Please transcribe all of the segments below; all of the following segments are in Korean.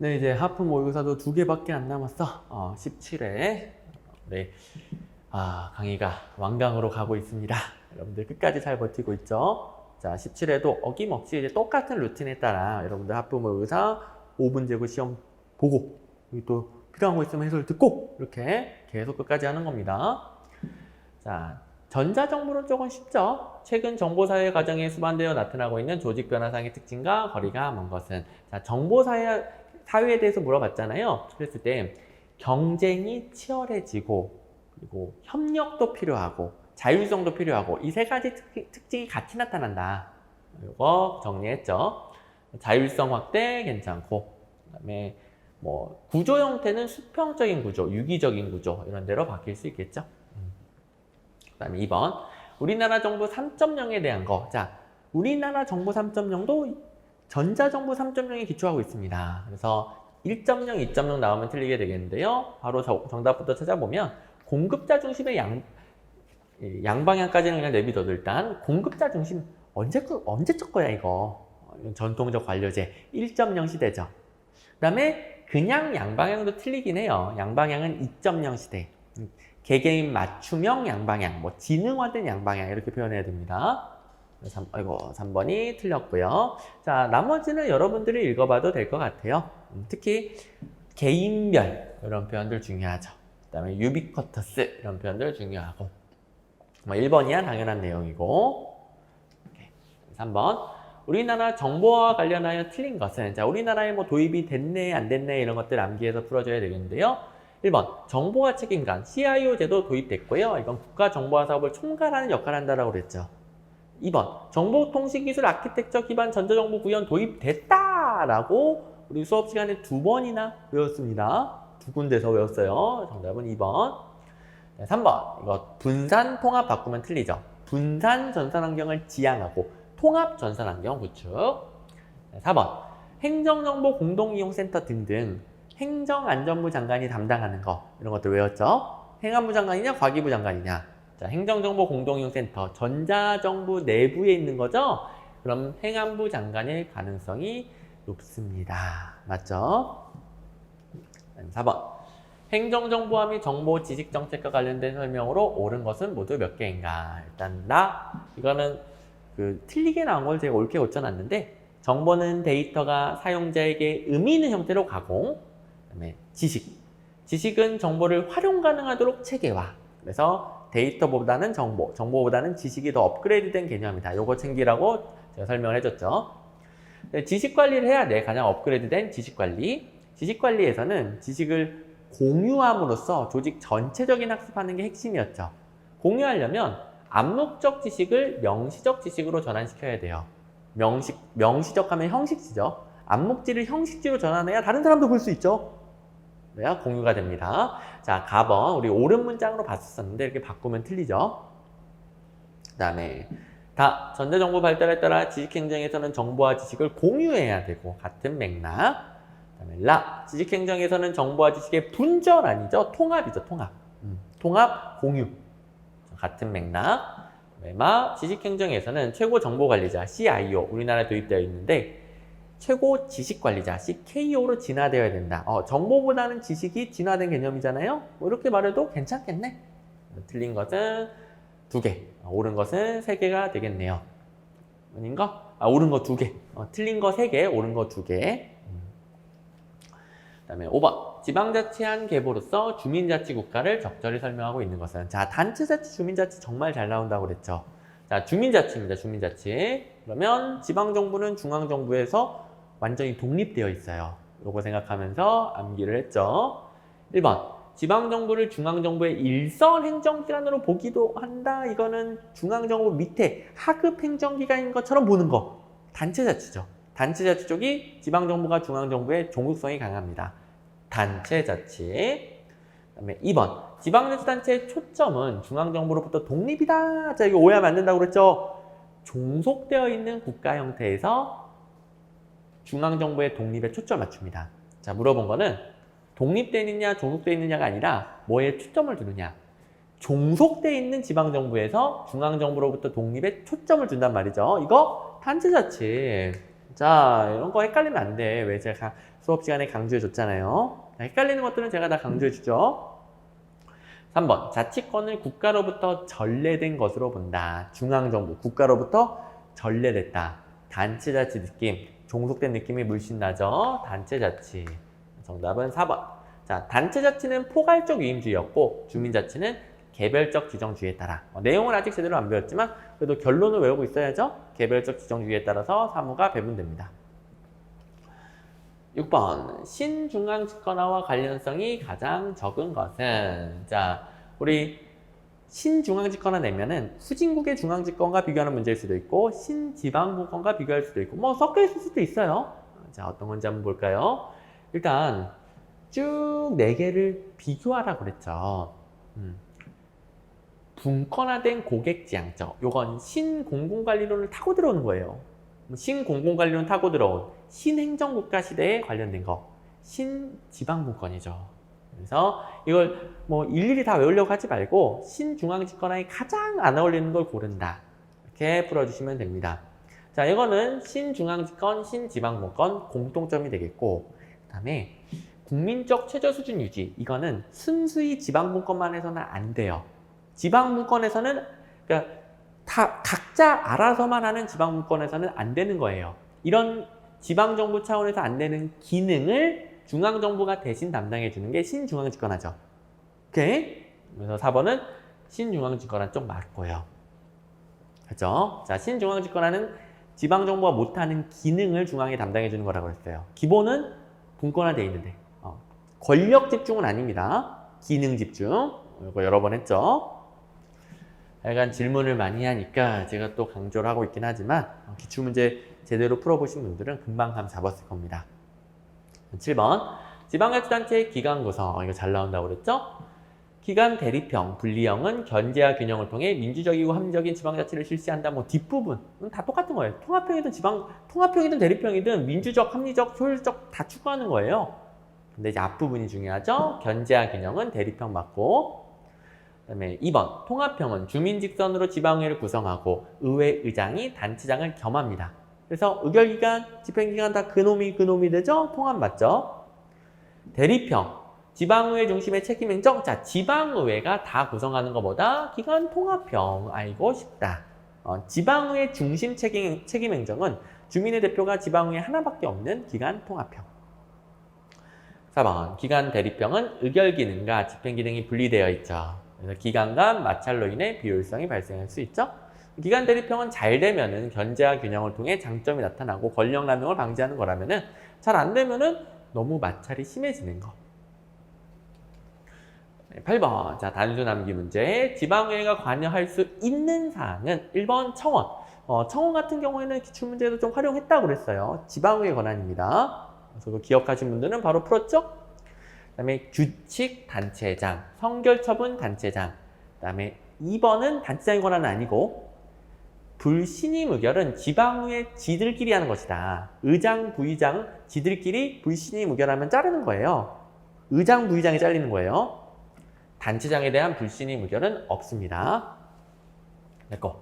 네, 이제 하프 모의고사도 두 개밖에 안 남았어. 어, 17회. 네. 아, 강의가 완강으로 가고 있습니다. 여러분들 끝까지 잘 버티고 있죠? 자, 17회도 어김없이 이제 똑같은 루틴에 따라 여러분들 하프 모의고사 5분 제고 시험 보고, 여기 또 필요한 거 있으면 해설 듣고, 이렇게 계속 끝까지 하는 겁니다. 자, 전자정보는 조금 쉽죠. 최근 정보사회 과정에 수반되어 나타나고 있는 조직 변화상의 특징과 거리가 먼 것은 자, 정보사회 사회에 대해서 물어봤잖아요. 그랬을 때 경쟁이 치열해지고 그리고 협력도 필요하고 자율성도 필요하고 이 세 가지 특, 특징이 같이 나타난다. 이거 정리했죠. 자율성 확대 괜찮고 그다음에 뭐 구조 형태는 수평적인 구조, 유기적인 구조 이런 데로 바뀔 수 있겠죠. 그다음에 2번 우리나라 정부 3.0에 대한 거. 자, 우리나라 정부 3.0도 전자정부 3.0에 기초하고 있습니다. 그래서 1.0, 2.0 나오면 틀리게 되겠는데요. 바로 저- 정답부터 찾아보면 공급자 중심의 양, 이 양방향까지는 그냥 내비둬도 일단 공급자 중심 언제 그 언제적 거야 이거 전통적 관료제 1.0 시대죠. 그 다음에 그냥 양방향도 틀리긴 해요. 양방향은 2.0 시대. 음, 개개인 맞춤형 양방향, 뭐 지능화된 양방향 이렇게 표현해야 됩니다. 3, 아이고 3번이 틀렸고요. 자 나머지는 여러분들이 읽어봐도 될 것 같아요. 음, 특히 개인별 이런 표현들 중요하죠. 그 다음에 유비쿼터스 이런 표현들 중요하고 뭐 1번이야 당연한 내용이고 오케이. 3번 우리나라 정보와 관련하여 틀린 것은 자 우리나라에 뭐 도입이 됐네 안 됐네 이런 것들 암기해서 풀어줘야 되겠는데요. 1번 정보화 책임관 CIO 제도 도입됐고요. 이건 국가정보화 사업을 총괄하는 역할을 한다라고 그랬죠. 2번 정보통신기술 아키텍처 기반 전자정보 구현 도입됐다라고 우리 수업 시간에 두 번이나 외웠습니다. 두 군데서 외웠어요. 정답은 2번. 3번 이거 분산 통합 바꾸면 틀리죠. 분산 전산 환경을 지향하고 통합 전산 환경 구축. 4번 행정정보 공동이용센터 등등 행정안전부 장관이 담당하는 거 이런 것들 외웠죠. 행안부 장관이냐 과기부 장관이냐. 자, 행정정보 공동이용센터 전자정부 내부에 있는 거죠. 그럼 행안부 장관일 가능성이 높습니다. 맞죠? 4번 행정정보화 및 정보 지식 정책과 관련된 설명으로 옳은 것은 모두 몇 개인가? 일단 나 이거는 그 틀리게 나온 걸 제가 옳게 고쳐놨는데 정보는 데이터가 사용자에게 의미 있는 형태로 가공 그다음에 지식 지식은 정보를 활용 가능하도록 체계화 그래서 데이터보다는 정보 정보보다는 지식이 더 업그레이드된 개념이다 요거 챙기라고 제가 설명을 해줬죠 네, 지식 관리를 해야 돼 가장 업그레이드된 지식 관리 지식 관리에서는 지식을 공유함으로써 조직 전체적인 학습하는 게 핵심이었죠. 공유하려면 암묵적 지식을 명시적 지식으로 전환시켜야 돼요. 명식, 명시적 하면 형식지죠. 암묵지를 형식지로 전환해야 다른 사람도 볼 수 있죠. 그래야 공유가 됩니다. 자, 가번 우리 옳은 문장으로 봤었는데 이렇게 바꾸면 틀리죠. 그 다음에 다 전자정보 발달에 따라 지식행정에서는 정보와 지식을 공유해야 되고 같은 맥락. 그다음에 라 지식행정에서는 정보와 지식의 분절 아니죠? 통합이죠 통합. 음, 통합 공유. 같은 맥락. 마 지식행정에서는 최고 정보관리자 CIO 우리나라에 도입되어 있는데 최고 지식관리자 CKO로 진화되어야 된다. 어, 정보보다는 지식이 진화된 개념이잖아요. 뭐 이렇게 말해도 괜찮겠네. 틀린 것은 두 개 옳은 것은 세 개가 되겠네요. 아닌가? 아 옳은 거 두 개. 어, 틀린 거 세 개 옳은 거 두개. 그다음에 5번. 지방자치 한 계보로서 주민자치 국가를 적절히 설명하고 있는 것은 자 단체자치 주민자치 정말 잘 나온다고 그랬죠? 자 주민자치입니다 주민자치. 그러면 지방정부는 중앙정부에서 완전히 독립되어 있어요 요거 생각하면서 암기를 했죠 1번 지방정부를 중앙정부의 일선 행정기관으로 보기도 한다 이거는 중앙정부 밑에 하급 행정기관인 것처럼 보는 거 단체자치죠 단체자치 쪽이 지방정부가 중앙정부의 종속성이 강합니다. 단체자치. 그다음에 2번. 지방자치단체의 초점은 중앙정부로부터 독립이다. 자, 이거 오해하면 안 된다고 그랬죠? 종속되어 있는 국가 형태에서 중앙정부의 독립에 초점을 맞춥니다. 자, 물어본 거는 독립되어 있느냐, 종속되어 있느냐가 아니라 뭐에 초점을 두느냐. 종속되어 있는 지방정부에서 중앙정부로부터 독립에 초점을 둔단 말이죠. 이거 단체자치. 자, 이런 거 헷갈리면 안 돼. 왜 제가 수업 시간에 강조해 줬잖아요. 자, 헷갈리는 것들은 제가 다 강조해 주죠. 3번. 자치권을 국가로부터 전래된 것으로 본다. 중앙정부, 국가로부터 전래됐다. 단체자치 느낌, 종속된 느낌이 물씬 나죠? 단체자치. 정답은 4번. 자, 단체자치는 포괄적 위임주의였고, 주민자치는 개별적 지정주의에 따라. 어, 내용은 아직 제대로 안 배웠지만, 그래도 결론을 외우고 있어야죠? 개별적 지정주의에 따라서 사무가 배분됩니다. 6번 신중앙 집권화와 관련성이 가장 적은 것은 자 우리 신중앙 집권화 내면은 후진국의 중앙 집권과 비교하는 문제일 수도 있고 신지방분권과 비교할 수도 있고 뭐 섞여 있을 수도 있어요. 자 어떤 건지 한번 볼까요? 일단 쭉 네 개를 비교하라 그랬죠. 음. 분권화된 고객지향적 요건 신공공관리론을 타고 들어오는 거예요. 신공공관리론 타고 들어온 신행정국가 시대에 관련된 거 신지방분권이죠. 그래서 이걸 뭐 일일이 다 외우려고 하지 말고 신중앙집권화에 가장 안 어울리는 걸 고른다. 이렇게 풀어주시면 됩니다. 자, 이거는 신중앙집권, 신지방분권 공통점이 되겠고 그 다음에 국민적 최저 수준 유지 이거는 순수히 지방분권만 해서는 안 돼요. 지방분권에서는 그러니까 다 각자 알아서만 하는 지방분권에서는 안 되는 거예요. 이런 지방정부 차원에서 안 되는 기능을 중앙정부가 대신 담당해 주는 게 신중앙집권화죠. 오케이? 그래서 4번은 신중앙집권화 좀 맞고요. 그죠? 자, 신중앙집권화는 지방정부가 못하는 기능을 중앙에 담당해 주는 거라고 했어요. 기본은 분권화되어 있는데 어, 권력 집중은 아닙니다. 기능 집중. 이거 여러 번 했죠. 약간 질문을 많이 하니까 제가 또 강조를 하고 있긴 하지만 어, 기출문제 제대로 풀어보신 분들은 금방 감 잡았을 겁니다. 7번 지방자치단체의 기관 구성 어, 이거 잘 나온다고 그랬죠? 기관 대립형, 분리형은 견제와 균형을 통해 민주적이고 합리적인 지방자치를 실시한다. 뭐 뒷부분 다 똑같은 거예요. 통합형이든 지방 통합형이든 대립형이든 민주적, 합리적, 효율적 다 추구하는 거예요. 근데 이제 앞부분이 중요하죠. 견제와 균형은 대립형 맞고 그다음에 2번 통합형은 주민 직선으로 지방의회를 구성하고 의회 의장이 단체장을 겸합니다. 그래서 의결기관, 집행기관 다 그놈이 그놈이 되죠? 통합 맞죠? 대립형 지방의회 중심의 책임 행정 자 지방의회가 다 구성하는 것보다 기관 통합형 아이고 쉽다. 어, 지방의회 중심 책임, 책임 행정은 주민의 대표가 지방의회 하나밖에 없는 기관 통합형. 4번 기관 대립형은 의결 기능과 집행 기능이 분리되어 있죠. 그래서 간 마찰로 인해 비효율성이 발생할 수 있죠. 기간 대립형은 잘 되면은 견제와 균형을 통해 장점이 나타나고 권력 남용을 방지하는 거라면은 잘 안 되면은 너무 마찰이 심해지는 거. 8번. 자, 단수 남기 문제. 지방의회가 관여할 수 있는 사항은 1번 청원. 어, 청원 같은 경우에는 기출문제에도 좀 활용했다고 그랬어요. 지방의회 권한입니다. 그래서 그 기억하신 분들은 바로 풀었죠? 그 다음에 규칙 단체장, 성결처분 단체장. 그 다음에 2번은 단체장의 권한은 아니고 불신임 의결은 지방의회 지들끼리 하는 것이다. 의장, 부의장 지들끼리 불신임 의결하면 자르는 거예요. 의장, 부의장이 잘리는 거예요. 단체장에 대한 불신임 의결은 없습니다. 됐고.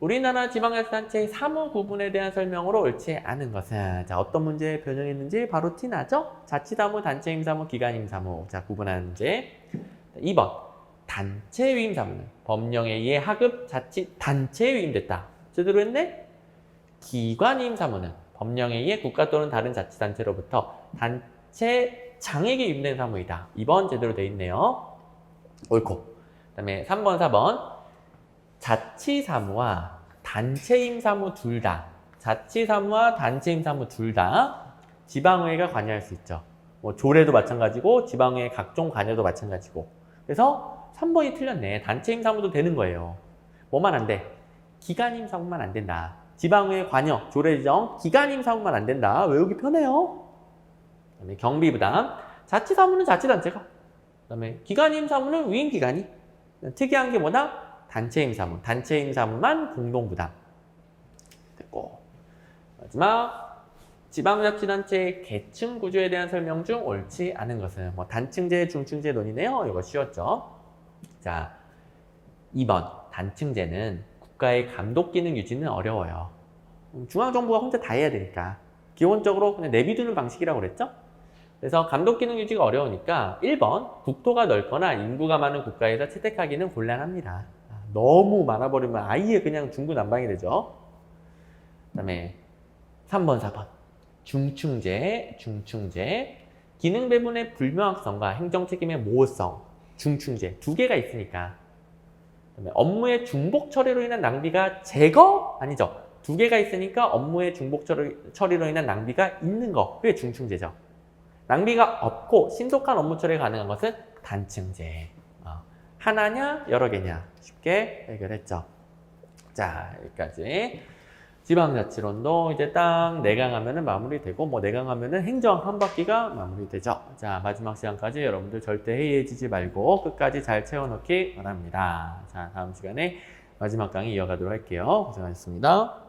우리나라 지방자치단체의 사무 구분에 대한 설명으로 옳지 않은 것은 자 어떤 문제에 변형했는지 바로 티나죠? 자치사무, 단체임사무, 기관임사무 자 구분하는 문제 2번 단체 위임 사무는 법령에 의해 하급 자치 단체에 위임됐다. 제대로 했네? 기관임사무는 법령에 의해 국가 또는 다른 자치단체로부터 단체 장에게 위임된 사무이다. 2번 제대로 돼 있네요. 옳고. 그 다음에 3번, 4번. 자치 사무와 단체 임 사무 둘 다, 자치 사무와 단체 임 사무 둘 다 지방의회가 관여할 수 있죠. 뭐 조례도 마찬가지고 지방의회 각종 관여도 마찬가지고. 그래서 3번이 틀렸네. 단체 임사무도 되는 거예요. 뭐만 안 돼? 기간 임사무만 안 된다. 지방의회 관여, 조례 지정, 기간 임사무만 안 된다. 외우기 편해요. 그다음에 경비 부담, 자치사무는 자치단체가. 그다음에 기간 임사무는 위임 기관이. 특이한 게 뭐다? 단체 임사무, 단체 임사무만 공동 부담. 됐고. 마지막, 지방자치단체의 계층 구조에 대한 설명 중 옳지 않은 것은 뭐 단층제, 중층제 논이네요. 이거 쉬웠죠. 자, 2번. 단층제는 국가의 감독 기능 유지는 어려워요. 중앙정부가 혼자 다 해야 되니까 기본적으로 그냥 내비두는 방식이라고 그랬죠? 그래서 감독 기능 유지가 어려우니까 1번 국토가 넓거나 인구가 많은 국가에서 채택하기는 곤란합니다. 아, 너무 많아버리면 아예 그냥 중구난방이 되죠. 그 다음에 3번, 4번 중충제, 중충제 기능 배분의 불명확성과 행정 책임의 모호성, 중충제 두 개가 있으니까 업무의 중복 처리로 인한 낭비가 제거 아니죠. 두 개가 있으니까 업무의 중복 처리, 처리로 인한 낭비가 있는 거 그게 중충제죠. 낭비가 없고 신속한 업무 처리가 가능한 것은 단층제. 어, 하나냐 여러 개냐 쉽게 해결했죠. 자 여기까지 지방자치론도 이제 딱 내강하면은 마무리되고 뭐 내강하면은 행정 한 바퀴가 마무리되죠. 자 마지막 시간까지 여러분들 절대 해이해지지 말고 끝까지 잘 채워넣기 바랍니다. 자 다음 시간에 마지막 강의 이어가도록 할게요. 고생하셨습니다.